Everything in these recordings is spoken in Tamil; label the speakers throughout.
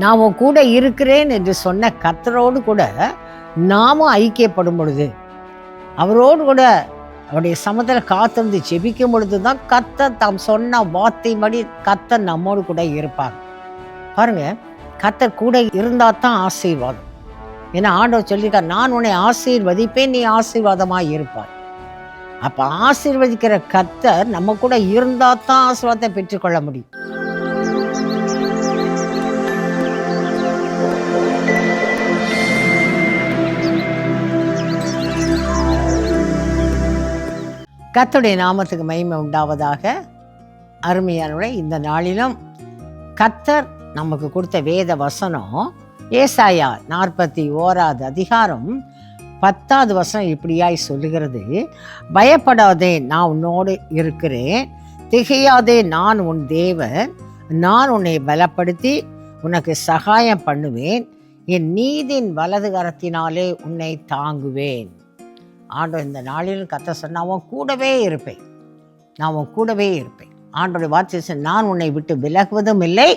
Speaker 1: நான் உன் கூட இருக்கிறேன் என்று சொன்ன கத்தரோடு கூட நாமும் ஐக்கியப்படும் பொழுது அவரோடு கூட அவருடைய சமத்தில் காத்திருந்து செபிக்கும் பொழுது தான் கத்த தாம் சொன்ன வார்த்தைப்படி கத்த நம்மோடு கூட இருப்பார். பாருங்க கத்தர் கூட இருந்தால் தான் ஆசீர்வாதம். ஏன்னா ஆண்டவர் சொல்லியிருக்கார் நான் உன்னை ஆசீர்வதிப்பேன் நீ ஆசீர்வாதமாக இருப்பாய். அப்போ ஆசீர்வதிக்கிற கத்தர் நம்ம கூட இருந்தால் தான் ஆசீர்வாதத்தை பெற்றுக்கொள்ள முடியும். கத்துடைய நாமத்துக்கு மகிமை உண்டாவதாக. அருமையானுடைய இந்த நாளிலும் கத்தர் நமக்கு கொடுத்த வேத வசனம் ஏசாயா நாற்பத்தி ஓராது அதிகாரம் பத்தாவது வசனம் இப்படியாய் சொல்லுகிறது. பயப்படாதே நான் உன்னோடு இருக்கிறேன். திகையாதே நான் உன் தேவன். நான் உன்னை பலப்படுத்தி உனக்கு சகாயம் பண்ணுவேன். என் நீதின் வலது கரத்தினாலே உன்னை தாங்குவேன். ஆண்டவர் இந்த நாளில் கத்த சொன்னால் அவன் கூடவே இருப்பேன். நான் உன் கூடவே இருப்பேன். ஆண்டோடைய வார்த்தை நான் உன்னை விட்டு விலகுவதும் இல்லை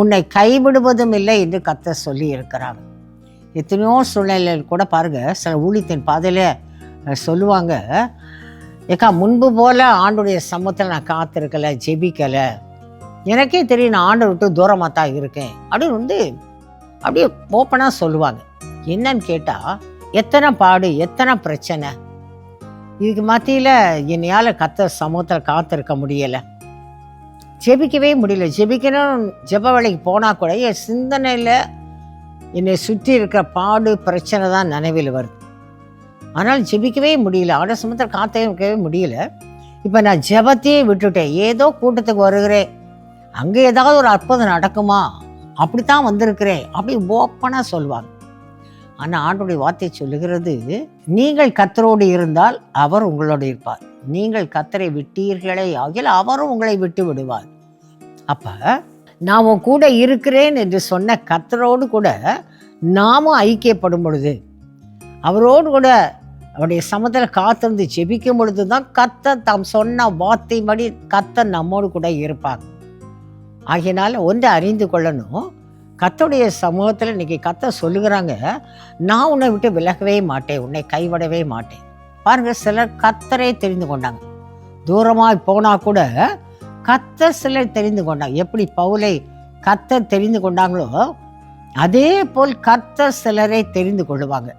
Speaker 1: உன்னை கைவிடுவதும் இல்லை என்று கத்த சொல்லி இருக்கிறாங்க எத்தனையோ சூழ்நிலையில் கூட பாருங்கள் சில ஊழியத்தின் பாதையில் சொல்லுவாங்க ஏக்கா முன்பு போல் ஆண்டுடைய சமூகத்தில் நான் காத்திருக்கல ஜெபிக்கலை. எனக்கே தெரியும் நான் ஆண்டை விட்டு தூரமாக தான் இருக்கேன். அப்படின்னு வந்து அப்படியே ஓப்பனாக சொல்லுவாங்க. என்னன்னு கேட்டால் எத்தனை பாடு எத்தனை பிரச்சனை? இதுக்கு மத்தியில் என்னையால் கத்த சமூகத்தில் காத்திருக்க முடியலை. ஜெபிக்கவே முடியல. ஜெபிக்கணும் ஜெப வேலைக்கு போனால் கூட என் சிந்தனையில் என்னை சுற்றி இருக்கிற பாடு பிரச்சனை தான் நினைவில் வருது. ஆனால் ஜெபிக்கவே முடியல. ஆட சமூகத்தில் காத்திருக்கவே முடியல. இப்போ நான் ஜெபத்தையே விட்டுட்டேன். ஏதோ கூட்டத்துக்கு வருகிறேன். அங்கே ஏதாவது ஒரு அற்புதம் நடக்குமா? அப்படித்தான் வந்திருக்கிறேன். அப்படி ஓப்பனாக சொல்லுவாங்க ஆனால் ஆண்டுடைய வார்த்தை சொல்லுகிறது நீங்கள் கத்தரோடு இருந்தால் அவர் உங்களோடு இருப்பார். நீங்கள் கத்தரை விட்டீர்களே ஆகியால் அவரும் உங்களை விட்டு விடுவார். அப்போ நான் உன் கூட இருக்கிறேன் என்று சொன்ன கத்தரோடு கூட நாமும் ஐக்கியப்படும் பொழுது அவரோடு கூட அவருடைய சமத்தில் காத்திருந்து ஜெபிக்கும் பொழுது தான் கத்த தாம் சொன்ன வார்த்தைப்படி கத்த நம்மோடு கூட இருப்பார். ஆகையினால ஒன்றை அறிந்து கொள்ளணும் கத்தோடைய சமூகத்தில் இன்றைக்கி கத்த சொல்லுகிறாங்க நான் உன்னை விட்டு விலகவே மாட்டேன் உன்னை கைவிடவே மாட்டேன். பாருங்கள் சிலர் கத்தரை தெரிந்து கொண்டாங்க. தூரமாக போனால் கூட கத்த சிலர் தெரிந்து கொண்டாங்க. எப்படி பவுலை கத்த தெரிந்து கொண்டாங்களோ அதே போல் கத்த சிலரை தெரிந்து கொள்ளுவாங்க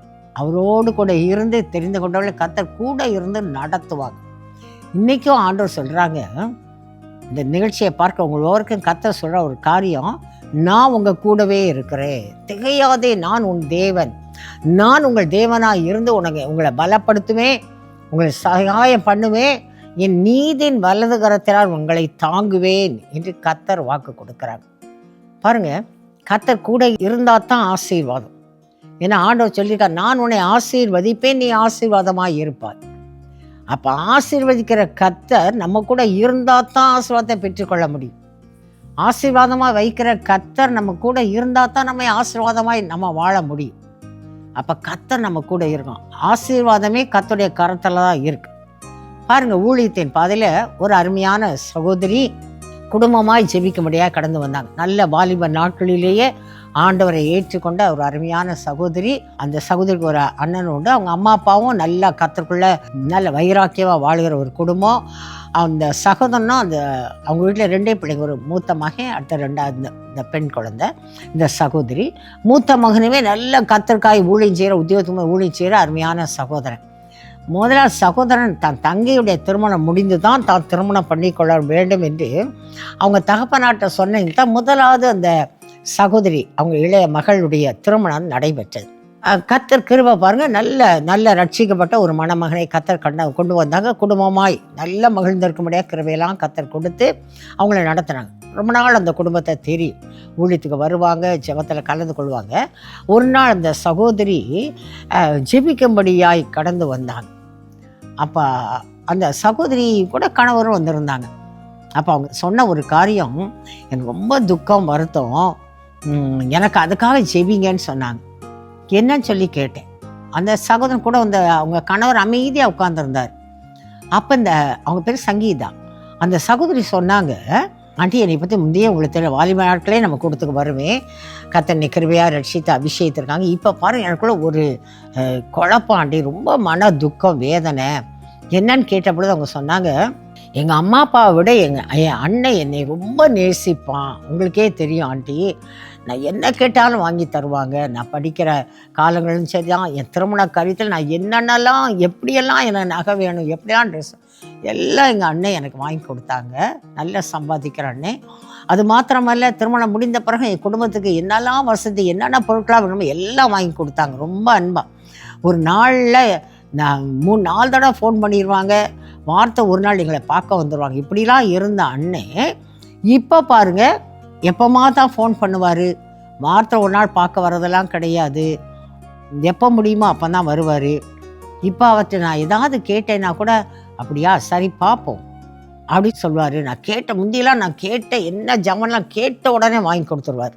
Speaker 1: அவரோடு கூட இருந்து தெரிந்து கொண்டவர்களை கர்த்தர் கூட இருந்து நடத்துவாங்க. இன்றைக்கும் ஆண்டவர் சொல்கிறாங்க இந்த நிகழ்ச்சியை பார்க்க உங்கள் ஒவ்வொருக்கும் கத்த சொல்கிற ஒரு காரியம் நான் உங்கள் கூடவே இருக்கிறேன். திகையாதே நான் உன் தேவன். நான் உங்கள் தேவனாக இருந்து உனக்கு உங்களை பலப்படுத்துவேன் உங்களை சகாயம் பண்ணுவேன். என் நீதின் வலது கரத்தினால் உங்களை தாங்குவேன் என்று கத்தர் வாக்கு கொடுக்கிறார். பாருங்க கத்தர் கூட இருந்தால் தான் ஆசீர்வாதம். ஏன்னா ஆண்டவர் சொல்லியிருக்கார் நான் உன்னை ஆசீர்வதிப்பேன் நீ ஆசீர்வாதமாக இருப்பாய். அப்போ ஆசீர்வதிக்கிற கத்தர் நம்ம கூட இருந்தால் தான் ஆசீர்வாதத்தை பெற்றுக்கொள்ள முடியும். ஆசீர்வாதமாக வைக்கிற கத்தர் நம்ம கூட இருந்தால் தான் நம்ம ஆசீர்வாதமாய் நம்ம வாழ முடியும். அப்போ கத்தர் நம்ம கூட இருக்கும் ஆசீர்வாதமே கத்தருடைய கரத்தில் தான் இருக்கு. பாருங்கள் ஊழியத்தின் பாதையில் ஒரு அருமையான சகோதரி குடும்பமாய் ஜெபிக்கும்படியாக கடந்து வந்தாங்க. நல்ல வாலிப நாட்களிலேயே ஆண்டவரை ஏற்றுக்கொண்ட ஒரு அருமையான சகோதரி. அந்த சகோதரிக்கு ஒரு அண்ணன் உண்டு. அவங்க அம்மா அப்பாவும் நல்லா கத்தருக்குள்ள நல்ல வைராக்கியமாக வாழுகிற ஒரு குடும்பம். அந்த சகோதரனும் அந்த அவங்க வீட்டில் ரெண்டே பிள்ளைங்க ஒரு மூத்த மகன் அடுத்த ரெண்டாவது இந்த- இந்த பெண் குழந்தை இந்த சகோதரி. மூத்த மகனுமே நல்ல கத்தர்காய் ஊழியம் செய்கிற உத்தியோகத்துக்கு ஊழியம் செய்கிற அருமையான சகோதரன். முதலாவது சகோதரன் தன் தங்கையுடைய திருமணம் முடிந்து தான் தான் திருமணம் பண்ணிக்கொள்ள வேண்டும் என்று அவங்க தகப்பனாட்ட சொன்னது தான் முதலாவது அந்த சகோதரி அவங்க இளைய மகளுடைய திருமணம் நடைபெற்றது. கத்தர் கிருபை பாருங்கள் நல்ல நல்ல ரட்சிக்கப்பட்ட ஒரு மணமகனை கத்தர் கண்ட கொண்டு வந்தாங்க. குடும்பமாய் நல்ல மகிழ்ந்திருக்கும்படியாக கிருபையெல்லாம் கத்தர் கொடுத்து அவங்கள நடத்துனாங்க ரொம்ப நாள் அந்த குடும்பத்தை தெரியும் ஊழியத்துக்கு வருவாங்க ஜபத்தில் கலந்து கொள்வாங்க. ஒரு நாள் அந்த சகோதரி ஜெபிக்கும்படியாய் கடந்து வந்தாங்க. அப்போ அந்த சகோதரி கூட கணவரும் வந்திருந்தாங்க. அப்போ அவங்க சொன்ன ஒரு காரியம் எனக்கு ரொம்ப துக்கம் வருத்தம். எனக்கு அதுக்காக ஜெபிங்கன்னு சொன்னாங்க. என்னன்னு சொல்லி கேட்டேன். அந்த சகோதரன் கூட அந்த அவங்க கணவர் அமைதியாக உட்காந்துருந்தார் அப்போ இந்த அவங்க பேர் சங்கீதா. அந்த சகோதரி சொன்னாங்க ஆண்டி என்னை பற்றி முந்தைய உங்களுக்கு தெரியல வாலிப நாட்களே நம்ம கொடுத்துக்கு வருவேன் கத்தனை கிருபையாக ரட்சித்து அபிஷேகத்திருக்காங்க. இப்போ பாருங்க எனக்குள்ள ஒரு குழப்பாண்டி குழப்பம் ஆண்டி. ரொம்ப மன துக்கம் வேதனை. என்னன்னு கேட்ட பொழுது அவங்க சொன்னாங்க எங்கள் அம்மா அப்பாவை விட எங்கள் என் அண்ணன் என்னை ரொம்ப நேசிப்பான். உங்களுக்கே தெரியும் ஆண்டி. நான் என்ன கேட்டாலும் வாங்கி தருவாங்க. நான் படிக்கிற காலங்களும் சரி தான் என் திருமண கருத்தில் நான் என்னென்னலாம் எப்படியெல்லாம் எனக்கு நகை வேணும் எப்படியெல்லாம் ட்ரெஸ் எல்லாம் எங்கள் அண்ணன் எனக்கு வாங்கி கொடுத்தாங்க. நல்லா சம்பாதிக்கிற அண்ணன் அது மாத்திரமல்ல திருமணம் முடிந்த பிறகு என் குடும்பத்துக்கு என்னெல்லாம் வசதி என்னென்ன பொருட்களாக வேணுமோ எல்லாம் வாங்கி கொடுத்தாங்க. ரொம்ப அன்பாக ஒரு நாளில் நான் மூணு நாலு தடவை ஃபோன் பண்ணிடுவாங்க வார்த்தை ஒரு நாள் எங்களை பார்க்க வந்துடுவாங்க இப்படிலாம் இருந்த அண்ணன் இப்போ பாருங்க எப்போமா தான் ஃபோன் பண்ணுவார்? வார்த்தை ஒரு நாள் பார்க்க வர்றதெல்லாம் கிடையாது. எப்போ முடியுமோ அப்போ தான் வருவார். இப்போ அவர்கிட்ட நான் ஏதாவது கேட்டேன்னா கூட அப்படியா? சரி பார்ப்போம். அப்படின்னு சொல்லுவார். நான் கேட்ட முந்தியெல்லாம் நான் கேட்ட என்ன ஜமன்லாம் கேட்ட உடனே வாங்கி கொடுத்துருவார்.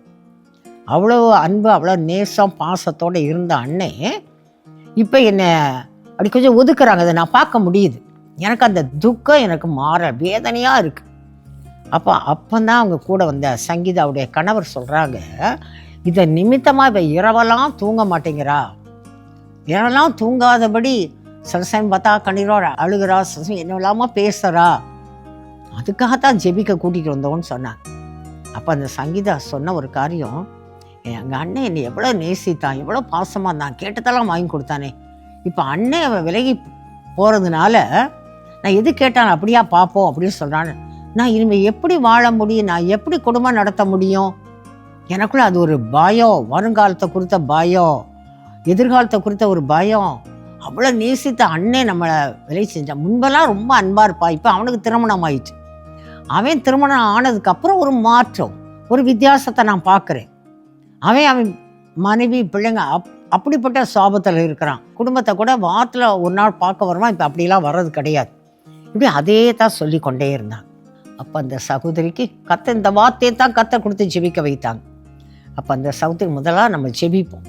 Speaker 1: அவ்வளோ அன்பு அவ்வளோ நேசம் பாசத்தோடு இருந்த அண்ணே இப்போ என்னை அப்படி கொஞ்சம் ஒதுக்குறாங்க. அதை நான் பார்க்க முடியுது. எனக்கு அந்த துக்கம் எனக்கு மாற வேதனையாக இருக்குது அப்போ அப்போ தான் அவங்க கூட வந்த சங்கீதாவுடைய கணவர் சொல்கிறாங்க இதை நிமித்தமாக இப்போ இரவெல்லாம் தூங்க மாட்டேங்கிறா. இரவெல்லாம் தூங்காதபடி சில சமயம் பார்த்தா கண்ணீரோட அழுகிறா சில சமயம் என்ன இல்லாமல் பேசுகிறா அதுக்காகத்தான் ஜெபிக்க கூட்டிகிட்டு வந்தோன்னு சொன்னாங்க. அப்போ அந்த சங்கீதா சொன்ன ஒரு காரியம் எங்கள் அண்ணன் என்னை எவ்வளோ நேசித்தான் எவ்வளோ பாசமாக இருந்தான் கேட்டதெல்லாம் வாங்கி கொடுத்தானே. இப்போ அண்ணன் அவன் விலகி போகிறதுனால நான் எது கேட்டான் அப்படியா பார்ப்போம் அப்படின்னு சொல்கிறான்னு நான் இனிமேல் எப்படி வாழ முடியும்? நான் எப்படி குடும்பம் நடத்த முடியும்? எனக்குள்ள அது ஒரு பயம். வருங்காலத்தை குறித்த பயம். எதிர்காலத்தை குறித்த ஒரு பயம். அவ்வளோ நேசித்த அண்ணே நம்மளை விலை செஞ்சான் முன்பெல்லாம் ரொம்ப அன்பாக இருப்பா. இப்போ அவனுக்கு திருமணம் ஆயிடுச்சு அவன் திருமணம் ஆனதுக்கப்புறம் ஒரு மாற்றம். ஒரு வித்தியாசத்தை நான் பார்க்குறேன் அவன் அவன் மனைவி பிள்ளைங்க அப் அப்படிப்பட்ட சாபத்தில் இருக்கிறான். குடும்பத்தை கூட வாரத்தில் ஒரு நாள் பார்க்க வருவான். இப்போ அப்படிலாம் வர்றது கிடையாது. இப்படி அதே தான் சொல்லி கொண்டே இருந்தான். அப்போ அந்த சகோதரிக்கு கத்த இந்த வார்த்தையை தான் கத்தை கொடுத்து ஜெபிக்க வைத்தாங்க. அப்போ அந்த சகோதரி முதலாக நம்ம ஜெபிப்போம்.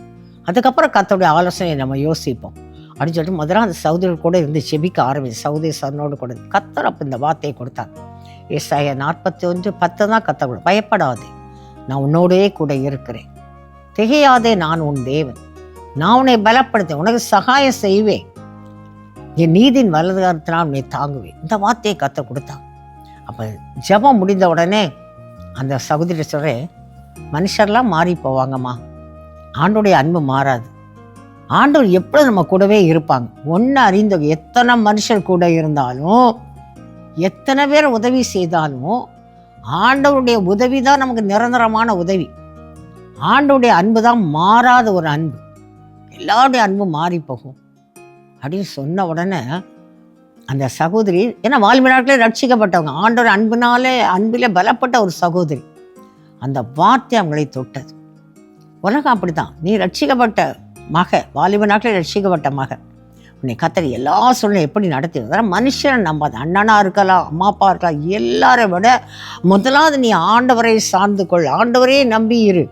Speaker 1: அதுக்கப்புறம் கத்தோடைய ஆலோசனையை நம்ம யோசிப்போம். அப்படின்னு சொல்லிட்டு முதல்ல அந்த சகோதரி கூட இருந்து ஜெபிக்க ஆரம்பி சகோதரி சன்னோடு கூட கத்தர் அப்போ இந்த வார்த்தையை கொடுத்தாங்க ஏசாய நாற்பத்தி ஒன்று பத்து தான் கத்த கூட பயப்படாது நான் உன்னோடே கூட இருக்கிறேன். திகையாதே நான் உன் தேவன். நான் உன்னை பலப்படுத்தேன் உனக்கு சகாயம் செய்வேன். என் நீதின் வலதுகாரத்தினால் உன்னை தாங்குவேன். இந்த வார்த்தையை கத்த கொடுத்தான் அப்போ ஜெபம் முடிந்த உடனே அந்த சகோதரி சொல்கிற மனுஷர்லாம் மாறி போவாங்கம்மா. ஆண்டோடைய அன்பு மாறாது. ஆண்டவர் எப்பொழுது நம்ம கூடவே இருப்பாங்க. ஒன்று அறிந்த எத்தனை மனுஷர் கூட இருந்தாலும் எத்தனை பேர் உதவி செய்தாலும் ஆண்டவருடைய உதவி தான் நமக்கு நிரந்தரமான உதவி. ஆண்டவுடைய அன்பு தான் மாறாத ஒரு அன்பு. எல்லாருடைய அன்பு மாறி போகும். அப்படின்னு சொன்ன உடனே அந்த சகோதரி ஏன்னா வாலிப ரட்சிக்கப்பட்டவங்க. ஆண்டவர் அன்பினாலே அன்பிலே பலப்பட்ட ஒரு சகோதரி. அந்த வார்த்தை அவங்களை தொட்டது. உலகம் அப்படிதான் நீ ரட்சிக்கப்பட்ட மக வாலிப நாட்களே ரட்சிக்கப்பட்ட மக உன்னை கத்தரி எல்லா சூழ்நிலை எப்படி நடத்தி அதாவது மனுஷனை நம்பாது. அண்ணனா இருக்கலாம் அம்மா அப்பா இருக்கலாம் எல்லாரை விட முதலாவது நீ ஆண்டவரை சார்ந்து கொள். ஆண்டவரே நம்பி இரு.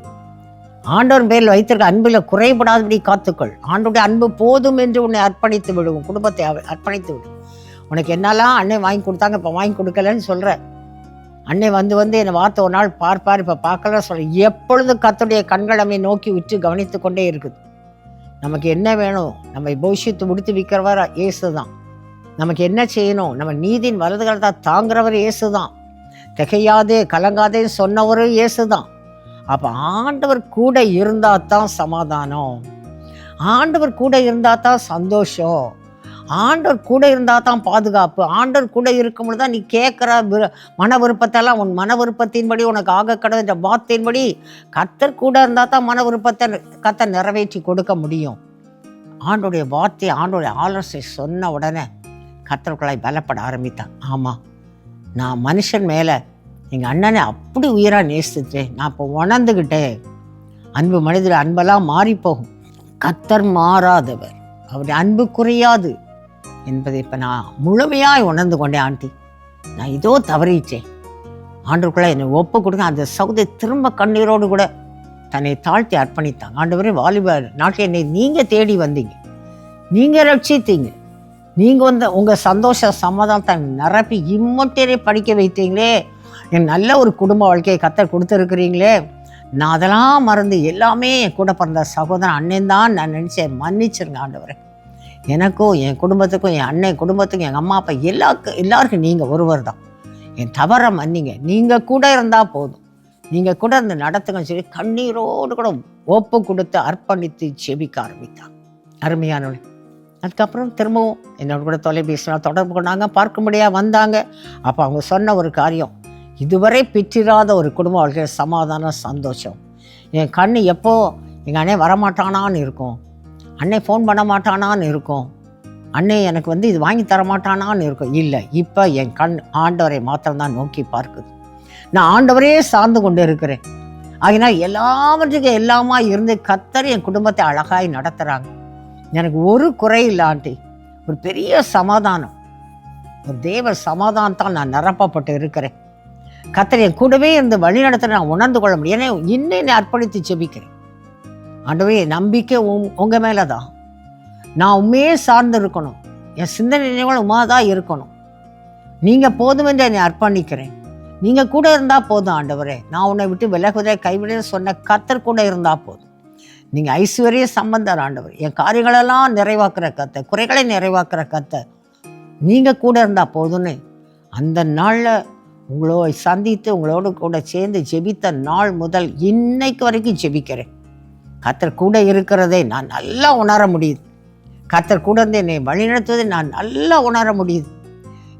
Speaker 1: ஆண்டவர் பேரில் வைத்திருக்க அன்பில் குறைபடாதபடி காத்துக்கொள். ஆண்டோடைய அன்பு போதும் என்று உன்னை அர்ப்பணித்து விடும் குடும்பத்தை அர்ப்பணித்து விடும் உனக்கு என்னெல்லாம் அண்ணன் வாங்கி கொடுத்தாங்க இப்போ வாங்கி கொடுக்கலன்னு சொல்கிறேன் அன்னை வந்து வந்து என்னை வார்த்தை ஒரு நாள் பார்ப்பார் இப்போ பார்க்கல சொல்ல எப்பொழுது கத்துடைய கண்களமை நோக்கி உற்று கவனித்து கொண்டே இருக்குது. நமக்கு என்ன வேணும்? நம்ம பவிஷ்யத்து முடித்து விற்கிறவர் இயேசு தான் நமக்கு என்ன செய்யணும்? நம்ம நீதியின் வலதுகளை தாங்குறவர் இயேசு தான் திகையாதே கலங்காதேன்னு சொன்னவரும் இயேசு தான் அப்போ ஆண்டவர் கூட இருந்தால் தான் சமாதானம். ஆண்டவர் கூட இருந்தால் தான் சந்தோஷம். ஆண்டவர் கூட இருந்தால் தான் பாதுகாப்பு. ஆண்டவர் கூட இருக்கும்போது தான் நீ கேட்குற விரு மன விருப்பத்தெல்லாம் உன் மன விருப்பத்தின்படி உனக்கு ஆக கடவுள் என்ற வார்த்தையின்படி கத்தர் கூட இருந்தால் தான் மன விருப்பத்தை கத்தை நிறைவேற்றி கொடுக்க முடியும். ஆண்டோடைய வார்த்தை ஆண்டோடைய ஆலோசனை சொன்ன உடனே கத்தர்களாய் பலப்பட ஆரம்பித்தான். ஆமாம் நான் மனுஷன் மேலே எங்கள் அண்ணனை அப்படி உயிராக நேசித்தேன். நான் இப்போ உணர்ந்துக்கிட்டேன் அன்பு மனிதர் அன்பெல்லாம் மாறி போகும் கத்தர் மாறாதவர். அவருடைய அன்பு குறையாது. என்பதை இப்போ நான் முழுமையாய் உணர்ந்து கொண்டேன் ஆண்டி. நான் இதோ தவறிட்டேன். ஆண்டுக்குள்ளே என்னை ஒப்பு கொடுங்க. அந்த சவுதை திரும்ப கண்ணீரோடு கூட தன்னை தாழ்த்தி அர்ப்பணித்தாங்க. ஆண்டவரே வாலிபர் நாட்டில் என்னை நீங்கள் தேடி வந்தீங்க. நீங்கள் ரட்சித்தீங்க. நீங்கள் வந்து உங்கள் சந்தோஷ சமாதானத்தை நிரப்பி இம்மத்தேரே படிக்க வைத்தீங்களே. என் நல்ல ஒரு குடும்ப வாழ்க்கையை கத்த கொடுத்துருக்குறீங்களே. நான் அதெல்லாம் மறந்து எல்லாமே என் கூட பிறந்த சகோதரன் அண்ணன் தான் நான் நினச்சேன். மன்னிச்சிருங்க ஆண்டவரை. எனக்கும் என் குடும்பத்துக்கும் என் அண்ணன் குடும்பத்துக்கும் எங்கள் அம்மா அப்பா எல்லாருக்கும் எல்லாருக்கும் நீங்கள் ஒருவர் தான். என் தவறை மன்னிங்க. நீங்கள் கூட இருந்தால் போதும். நீங்கள் கூட இருந்து நடத்துங்கன்னு சொல்லி கண்ணீரோடு கூட ஒப்பு கொடுத்து அர்ப்பணித்து செபிக்க ஆரம்பித்தான் அருமையானவளே. அதுக்கப்புறம் திரும்பவும் என்னோட கூட தொலைபேசியில் தொடர்பு கொண்டாங்க. பார்க்க முடியாது வந்தாங்க. அப்போ அவங்க சொன்ன ஒரு காரியம் இதுவரை பெற்றிராத ஒரு குடும்ப வாழ்க்கையில் சமாதானம் சந்தோஷம். என் கண் எப்போ எங்கள் அண்ணன் வரமாட்டானான்னு இருக்கும். அன்னை ஃபோன் பண்ண மாட்டானான்னு இருக்கும். அன்னை எனக்கு வந்து இது வாங்கி தர மாட்டானான்னு இருக்கும். இல்லை இப்போ என் கண் ஆண்டவரை மாத்திரம்தான் நோக்கி பார்க்குது. நான் ஆண்டவரே சார்ந்து கொண்டு இருக்கிறேன். ஆகினால் எல்லாவற்றுக்கும் எல்லாமா இருந்து கத்தர் என் குடும்பத்தை அழகாய் நடத்துகிறாங்க எனக்கு ஒரு குறை இல்லாண்டி ஒரு பெரிய சமாதானம். ஒரு தேவ சமாதானத்தால் நான் நிரப்பப்பட்டு இருக்கிறேன். கத்தர் என் கூடவே இருந்து வழி நடத்த நான் உணர்ந்து கொள்ள முடியும். ஏன்னா இன்னும் என்னை அர்ப்பணித்து செபிக்கிறேன். ஆண்டவே நம்பிக்கை உங் உங்கள் மேலே தான் நான் உண்மையே சார்ந்து இருக்கணும். என் சிந்தனை நினைவுகள் உமா தான் இருக்கணும். நீங்கள் போதும் என்று என்னை அர்ப்பணிக்கிறேன். நீங்கள் கூட இருந்தால் போதும் ஆண்டவரே. நான் உன்னை விட்டு விலகுவதை கைவிட சொன்ன கத்தர் கூட இருந்தால் போதும். நீங்கள் ஐஸ்வர்ய சம்பந்தர் ஆண்டவர். என் காரியங்களெல்லாம் நிறைவாக்குற கத்தை குறைகளை நிறைவாக்குற கத்தை நீங்கள் கூட இருந்தால் போதும்னு. அந்த நாளில் உங்களோட சந்தித்து உங்களோட கூட சேர்ந்து ஜெபித்த நாள் முதல் இன்னைக்கு வரைக்கும் ஜெபிக்கிறேன். கத்தர் கூட இருக்கிறதை நான் நல்லா உணர முடியுது. கத்தர் கூட இருந்து என்னை வழிநடத்துவதை நான் நல்லா உணர முடியுது.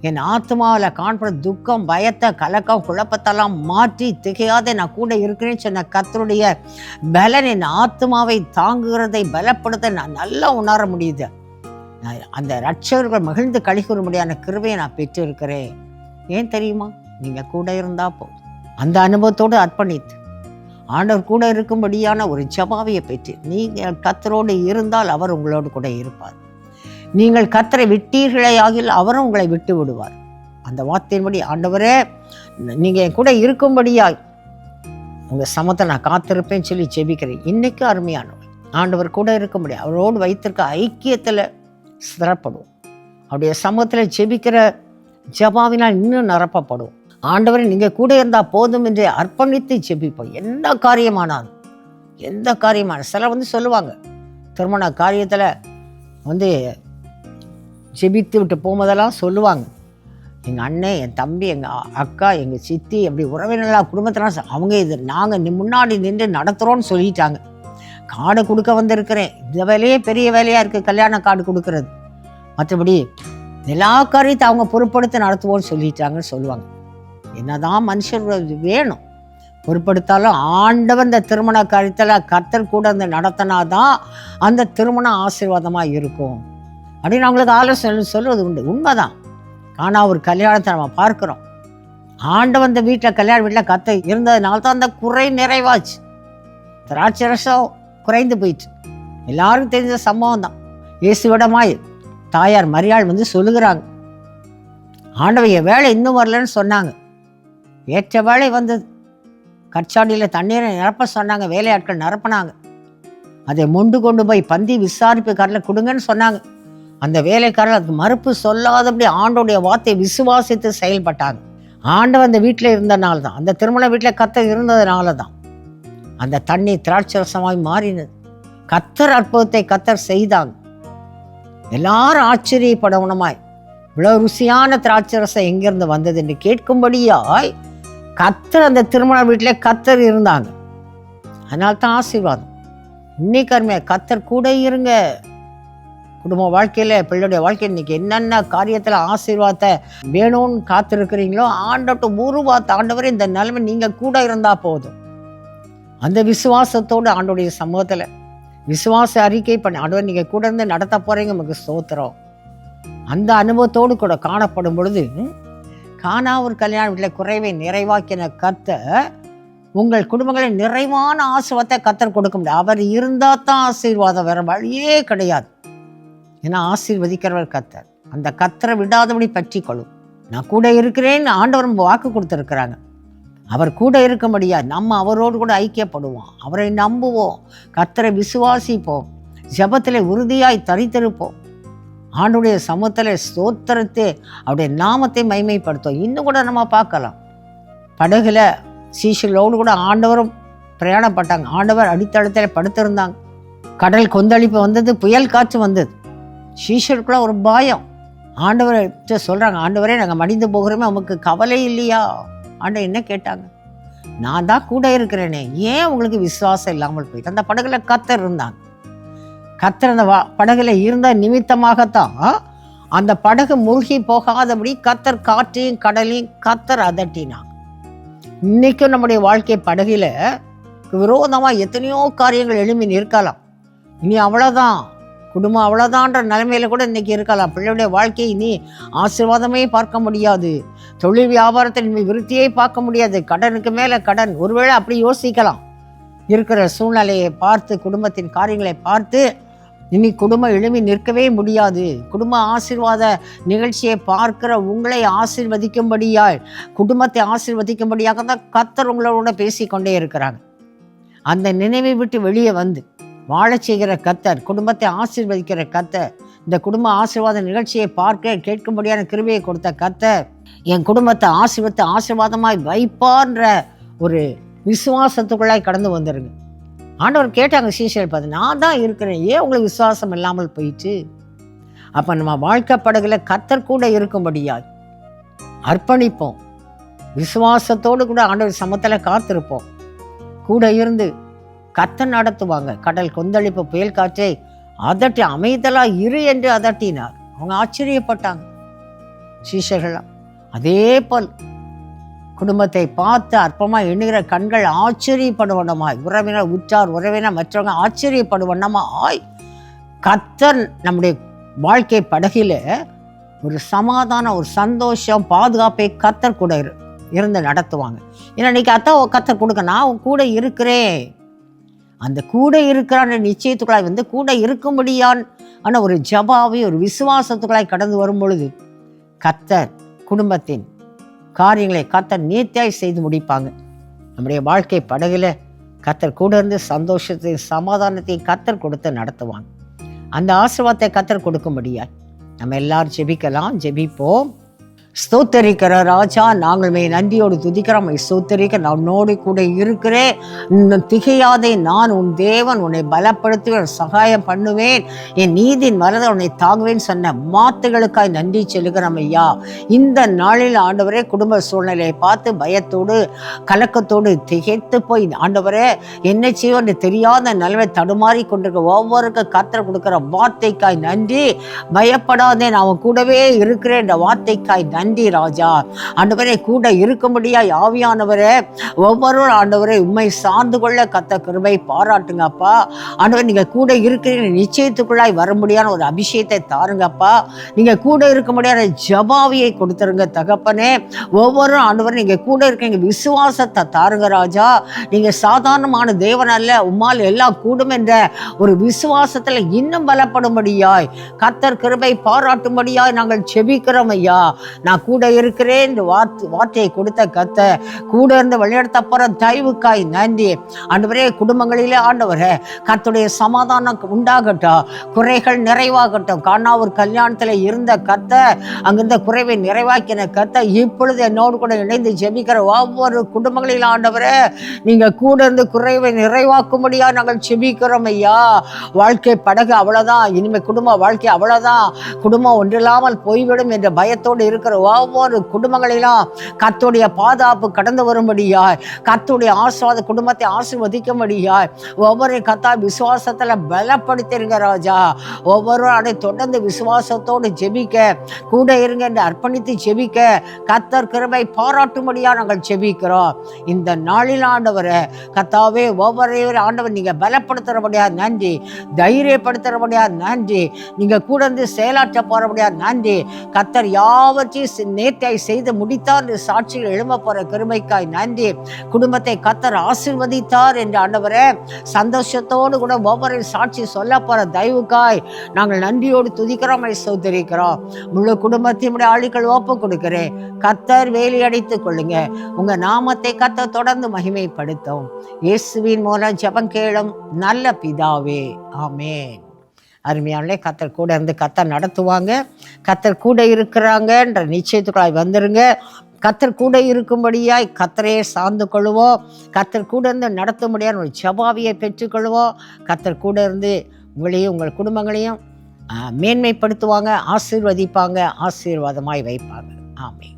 Speaker 1: என் ஆத்மாவில் காண்பட துக்கம் பயத்தை கலக்கம் குழப்பத்தெல்லாம் மாற்றி திகையாத நான் கூட இருக்கிறேன்னு சொன்ன கத்தருடைய பலன் என் ஆத்மாவை தாங்குகிறதை பலப்படுத்த நான் நல்லா உணர முடியுது. நான் அந்த ரட்சகர்கள் மகிழ்ந்து கழிக்கூற கிருவையை நான் பெற்றிருக்கிறேன். ஏன் தெரியுமா? நீங்கள் கூட இருந்தால் போதும். அந்த அனுபவத்தோடு அர்ப்பணித்து ஆண்டவர் கூட இருக்கும்படியான ஒரு ஜபாவையை பெற்று நீங்கள் கத்தரோடு இருந்தால் அவர் உங்களோடு கூட இருப்பார். நீங்கள் கத்தரை விட்டீர்களே ஆகில் அவரும் உங்களை விட்டு விடுவார். அந்த வார்த்தையின்படி ஆண்டவரே நீங்கள் என் கூட இருக்கும்படியாய் உங்கள் சமத்தை நான் காத்திருப்பேன்னு சொல்லி ஜெபிக்கிறேன். இன்றைக்கும் அருமையானவர். ஆண்டவர் கூட இருக்கும்படி அவரோடு வைத்திருக்க ஐக்கியத்தில் சிறப்படும். அவருடைய சமூகத்தில் ஜெபிக்கிற ஜபாவினால் இன்னும் நிரப்பப்படும். ஆண்டவரை நீங்கள் கூட இருந்தால் போதும் என்று அர்ப்பணித்து ஜெபிப்போம். எந்த காரியமானாலும் எந்த காரியமான சிலர் வந்து சொல்லுவாங்க திருமண காரியத்தில் வந்து ஜெபித்து விட்டு போகும்போதெல்லாம் சொல்லுவாங்க. எங்கள் அண்ணன் என் தம்பி எங்கள் அக்கா எங்கள் சித்தி அப்படி உறவினர்களாக குடும்பத்திலாம் அவங்க இது நாங்கள் முன்னாடி நின்று நடத்துகிறோன்னு சொல்லிட்டாங்க. காடு கொடுக்க வந்திருக்கிறேன். இந்த வேலையே பெரிய வேலையாக இருக்குது கல்யாண கார்டு கொடுக்கறது. மற்றபடி எல்லா காரியத்தை அவங்க பொருட்படுத்தி நடத்துவோன்னு சொல்லிட்டாங்கன்னு சொல்லுவாங்க. என்னதான் மனுஷர் வேணும். பொருட்படுத்தாலும் ஆண்டவன் இந்த திருமண காரியத்தில் கர்த்தர் கூட இந்த நடத்தினாதான் அந்த திருமணம் ஆசீர்வாதமாக இருக்கும். அப்படின்னு அவங்களுக்கு ஆலோசனை சொல்வது உண்டு. உண்மைதான். ஆனால் ஒரு கல்யாணத்தை நம்ம பார்க்குறோம். ஆண்டவன் இந்த வீட்டில் கல்யாண வீட்டில் கத்தை இருந்ததுனால தான் அந்த குறை நிறைவாச்சு. திராட்சை ரசம் குறைந்து போயிடுச்சு. எல்லாருக்கும் தெரிஞ்ச சம்பவம் தான் இயேசுவிடமாய் தாயார் மரியாள் வந்து சொல்லுகிறாங்க. ஆண்டவைய வேலை இன்னும் வரலன்னு சொன்னாங்க. ஏற்ற வேலை வந்தது கற்சாடியில் தண்ணீரை நிரப்ப சொன்னாங்க வேலையாட்கள் நிரப்பினாங்க. அதை மொண்டு கொண்டு போய் பந்தி விசாரிப்புக்காரில் கொடுங்கன்னு சொன்னாங்க. அந்த வேலைக்காரர் அதுக்கு மறுப்பு சொல்லாதபடி ஆண்டோடைய வார்த்தையை விசுவாசித்து செயல்பட்டாங்க. ஆண்டவன் அந்த வீட்டில் இருந்தனால தான் அந்த திருமண வீட்டில் கத்தர் இருந்ததுனால தான் அந்த தண்ணி திராட்சரசமாய் மாறினது. கத்தர் அற்புதத்தை கத்தர் செய்தாங்க. எல்லாரும் ஆச்சரியப்படவனமாய் இவ்வளோ ருசியான திராட்சரசம் எங்கேருந்து வந்தது என்று கேட்கும்படியாய் கத்தர் அந்த திருமண வீட்டிலே கத்தர் இருந்தாங்க. அதனால தான் ஆசீர்வாதம். இன்னைக்கு அருமையாக கத்தர் கூட இருங்க. குடும்ப வாழ்க்கையில் பிள்ளையுடைய வாழ்க்கையில் இன்றைக்கி என்னென்ன காரியத்தில் ஆசீர்வாதத்தை வேணும்னு காத்திருக்கிறீங்களோ ஆண்டோட்ட உருவாத்த ஆண்டவர் இந்த நிலைமை நீங்கள் கூட இருந்தால் போதும். அந்த விசுவாசத்தோடு ஆண்டோடைய சமூகத்தில் விசுவாச அறிக்கை பண்ணி ஆண்டவர் நீங்கள் கூட இருந்து நடத்த போகிறீங்க நமக்கு ஸ்தோத்திரம். அந்த அனுபவத்தோடு கூட காணப்படும் பொழுது காணாவூர் ஒரு கல்யாண வீட்டில் குறைவை நிறைவாக்கின கத்த உங்கள் குடும்பங்களை நிறைவான ஆசீர்வாதத்தை கத்தர் கொடுக்க முடியும் அவர் இருந்தால் தான் ஆசீர்வாதம் வேற வழியே கிடையாது. ஏன்னா ஆசீர்வதிக்கிறவர் கத்தர் அந்த கத்தரை விடாதபடி பற்றி கொள்ளும் நான் கூட இருக்கிறேன்னு ஆண்டவரும் வாக்கு கொடுத்துருக்குறாங்க. அவர் கூட இருக்க முடியாது நம்ம அவரோடு கூட ஐக்கியப்படுவோம். அவரை நம்புவோம். கத்தரை விசுவாசிப்போம். ஜெபத்தில் உறுதியாய் தரித்திருப்போம். ஆண்டுடைய சமூகத்தில் ஸ்தோத்திரத்தை அவருடைய நாமத்தை மைமைப்படுத்தும் இன்னும் கூட நம்ம பார்க்கலாம். படகுல சீஷர்களோடு கூட ஆண்டவரும் பிரயாணப்பட்டாங்க ஆண்டவர் அடித்தளத்தில் படுத்திருந்தாங்க. கடல் கொந்தளிப்பு வந்தது புயல் காற்று வந்தது. சீஷருக்குள்ள ஒரு பாயம். ஆண்டவர் சொல்கிறாங்க ஆண்டவரே நாங்கள் மடிந்து போகிறோமே நமக்கு கவலை இல்லையா? ஆண்டவர் என்ன கேட்டாங்க நான் தான் கூட இருக்கிறேனே. ஏன் உங்களுக்கு விசுவாசம் இல்லாமல் போயிட்டு? அந்த படகுல கத்தர் இருந்தாங்க. கத்தர் அந்த வா- படகுல இருந்த நிமித்தமாகத்தான் அந்த படகு முழுகி போகாதபடி கத்தர் காற்றையும் கடலையும் கத்தர் அதட்டினாங்க இன்னைக்கும் நம்முடைய வாழ்க்கை படகுல விரோதமாக எத்தனையோ காரியங்கள் எழும்பி நிற்கலாம். இனி அவ்வளோதான் குடும்பம் அவ்வளோதான்ற நிலைமையில கூட இன்றைக்கி இருக்கலாம். பிள்ளையுடைய வாழ்க்கையை இனி ஆசீர்வாதமே பார்க்க முடியாது. தொழில் வியாபாரத்தில் இனிமேல் விருத்தியே பார்க்க முடியாது. கடனுக்கு மேலே கடன். ஒருவேளை அப்படி யோசிக்கலாம். இருக்கிற சூழ்நிலையை பார்த்து குடும்பத்தின் காரியங்களை பார்த்து இனி குடும்பம் எழும்பி நிற்கவே முடியாது. குடும்ப ஆசிர்வாத நிகழ்ச்சியை பார்க்கிற உங்களை ஆசிர்வதிக்கும்படியாய் குடும்பத்தை ஆசிர்வதிக்கும்படியாக தான் கத்தர் உங்களோட பேசிக்கொண்டே இருக்கிறாங்க அந்த நினைவை விட்டு வெளியே வந்து வாழச் செய்கிற கத்தர் குடும்பத்தை ஆசீர்வதிக்கிற கத்தர் இந்த குடும்ப ஆசீர்வாத நிகழ்ச்சியை பார்க்க கேட்கும்படியான கிருபையை கொடுத்த கத்தர் என் குடும்பத்தை ஆசீர்வத்தை ஆசீர்வாதமாய் வைப்பார்ன்ற ஒரு விசுவாசத்துக்குள்ளாய் கடந்து வந்துருங்க. ஆண்டவர் கேட்டாங்க சீஷர் பார்த்து நான் தான் இருக்கிறேன். ஏன் உங்களுக்கு விசுவாசம் இல்லாமல் போயிட்டு அப்போ நம்ம வாழ்க்கை கத்தர் கூட இருக்கும்படியாய் அர்ப்பணிப்போம். விசுவாசத்தோடு கூட ஆண்டவர் சமத்தில் காத்திருப்போம். கூட இருந்து கத்தர் நடத்துவாங்க. கடல் கொந்தளிப்பு புயல் காற்றை அதட்டி அமைதலா இரு என்று அதட்டினார். அவங்க ஆச்சரியப்பட்டாங்க. சீஷர்களாம் அதே போல் குடும்பத்தை பார்த்து அற்பமாக எண்ணுகிற கண்கள் ஆச்சரியப்படுவனமாய் உறவினர் உற்றார் உறவினர் மற்றவங்க ஆச்சரியப்படுவனமாய் கத்தர் நம்முடைய வாழ்க்கை படகில் ஒரு சமாதானம் ஒரு சந்தோஷம் பாதுகாப்பை கத்தர் கூட இரு- இருந்து நடத்துவாங்க. ஏன்னா இன்னைக்கு அத்தான் கத்தர் கொடுக்க நான் உன் கூட இருக்கிறேன். அந்த கூட இருக்கிறான் நிச்சயத்துக்களாய் வந்து கூட இருக்க முடியான் ஆனால் ஒரு ஜபாவை ஒரு விசுவாசத்துக்களாய் கடந்து வரும் பொழுது கத்தர் குடும்பத்தின் காரியங்களை கத்தர் நேர்த்தியாய் செய்து முடிப்பாங்க. நம்முடைய வாழ்க்கை படகில் கத்தர் கூட இருந்து சந்தோஷத்தையும் சமாதானத்தையும் கத்தர் கொடுத்து நடத்துவாங்க. அந்த ஆசிர்வாதத்தை கத்தர் கொடுக்கும்படியாய் நம்ம எல்லாரும் ஜெபிக்கலாம் ஜெபிப்போம். ஸ்தோத்தரிக்கிற ராஜா நாங்களுமே நன்றியோடு துதிக்கிறோம். ஸ்தோத்தரிக்க நான் உன்னோடு கூட இருக்கிறேன். திகையாதே நான் உன் தேவன் உன்னை பலப்படுத்துவேன் சகாயம் பண்ணுவேன். என் நீதின் மரத உன்னை தாங்குவேன் சொன்ன மாத்துகளுக்காய் நன்றி செலுகிறோம் ஐயா. இந்த நாளில் ஆண்டவரே குடும்ப சூழ்நிலையை பார்த்து பயத்தோடு கலக்கத்தோடு திகைத்து போய் ஆண்டவரே என்ன செய்வோம் தெரியாத நிலவை தடுமாறி கொண்டிருக்க ஒவ்வொருக்கு கத்தரை கொடுக்கிற வார்த்தைக்காய் நன்றி. பயப்படாதே நான் உன் கூடவே இருக்கிறேன் என்ற வார்த்தைக்காய் நன்றி. ராஜா. ஆண்டவரே கூட இருக்கும்படியா ஆவியானவரே ஒவ்வொரு ஆண்டவரே உண்மை சார்ந்து கொள்ள கத்த கிருபை பாராட்டுங்கப்பா. ஆண்டவர் நீங்க கூட இருக்கிறீங்க நிச்சயத்துக்குள்ளாய் வர முடியாத ஒரு அபிஷேகத்தை தாருங்கப்பா. நீங்க கூட இருக்க முடியாத ஜபாவியை கொடுத்துருங்க தகப்பனே. ஒவ்வொரு ஆண்டவரும் நீங்க கூட இருக்கீங்க விசுவாசத்தை தாருங்க ராஜா. நீங்க சாதாரணமான தேவன் அல்ல உம்மால் எல்லாம் கூடும் என்ற ஒரு விசுவாசத்துல இன்னும் பலப்படும்படியாய் கத்தர் கிருபை பாராட்டும்படியாய் நாங்கள் செபிக்கிறோம் ஐயா. நான் கூட இருக்கிறேன் இந்த வார்த்தை வார்த்தையை கொடுத்த கத்த கூட இருந்து வழிநடத்த போற தயவுக்காய் நன்றி. ஆண்டவரே குடும்பங்களிலே ஆண்டவரே கத்துடைய சமாதானம் உண்டாகட்டும். குறைகள் நிறைவாகட்டும். காணாவூர் கல்யாணத்துல இருந்த கத்த அங்கிருந்த குறைவை நிறைவாக்கின கத்த இப்பொழுது என்னோடு கூட இணைந்து ஜெபிக்கிற ஒவ்வொரு குடும்பங்களில் ஆண்டவரே நீங்கள் கூட இருந்து குறைவை நிறைவாக்கும்படியாக நாங்கள் ஜெபிக்கிறோம் ஐயா. வாழ்க்கை படகு அவ்வளவுதான் இனிமேல் குடும்ப வாழ்க்கை அவ்வளவுதான். குடும்பம் ஒன்றில்லாமல் போய்விடும் என்ற பயத்தோடு இருக்கிற ஒவ்வொரு குடும்பங்களிலும் கத்துடைய பாதுகாப்பு கடந்து வரும்படியாய் கத்துடைய ஆசிர்வாத குடும்பத்தை ஆசிர்வதிக்கும்படியாய் ஒவ்வொரு கத்தா விசுவாசத்தில் பலப்படுத்திருங்க ராஜா. ஒவ்வொரு அதை தொடர்ந்து விசுவாசத்தோடு ஜெபிக்க கூட இருங்க என்று அர்ப்பணித்து ஜெபிக்க கத்தர் கிருபை பாராட்டும்படியாக நாங்கள் ஜெபிக்கிறோம். இந்த நாளில் ஆண்டவரை கத்தாவே ஒவ்வொரு ஆண்டவர் நீங்கள் பலப்படுத்துறபடியா நன்றி தைரியப்படுத்துறபடியா நன்றி நீங்கள் கூட இருந்து செயலாற்ற போறபடியா நன்றி. கத்தர் யாவற்றையும் நேற்றை செய்து முடித்தார் என்று சாட்சிகள் எழும்ப போற பெருமைக்காய் நன்றி. குடும்பத்தை கத்தர் ஆசீர்வதித்தார் என்று ஆண்டவரே சந்தோஷத்தோடு கூட ஒவ்வொரு சாட்சி சொல்ல போற தயவுக்காய் நாங்கள் நன்றியோடு துதிக்கிறோம் சோதரிக்கிறோம் முழு குடும்பத்தினுடைய ஆளுக்கள் ஒப்பு கொடுக்கிறேன். கத்தர் வேலி அடித்துக் கொள்ளுங்க. உங்க நாமத்தை கத்தர் தொடர்ந்து மகிமைப்படுத்தும். இயேசுவின் மூலம் ஜெபம் கேளும் நல்ல பிதாவே. ஆமேன். அருமையானே கத்தர் கூட இருந்து கத்தர் நடத்துவாங்க. கத்தர் கூட இருக்கிறாங்கன்ற நிச்சயத்துக்குள்ளாய் வந்துருங்க. கத்தர் கூட இருக்கும்படியாய் கத்தரையே சார்ந்து கொள்வோம் கத்தர் கூட இருந்து நடத்தும்படியான ஒரு ஜபாவியை பெற்றுக்கொள்வோம் கத்தர் கூட இருந்து உங்களையும் உங்கள் குடும்பங்களையும் மேன்மைப்படுத்துவாங்க ஆசீர்வதிப்பாங்க ஆசீர்வாதமாய் வைப்பாங்க. ஆமென்.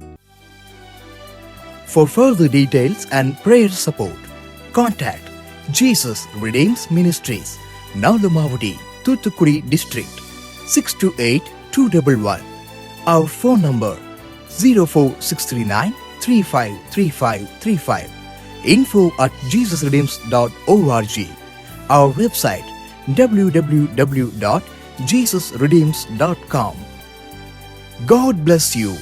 Speaker 2: For further details and prayer support, contact Jesus Redeems Ministries, Tutukuri district 628211 our phone number 0463935353535 info at jesusredeems.org our website www.jesusredeems.com god bless you.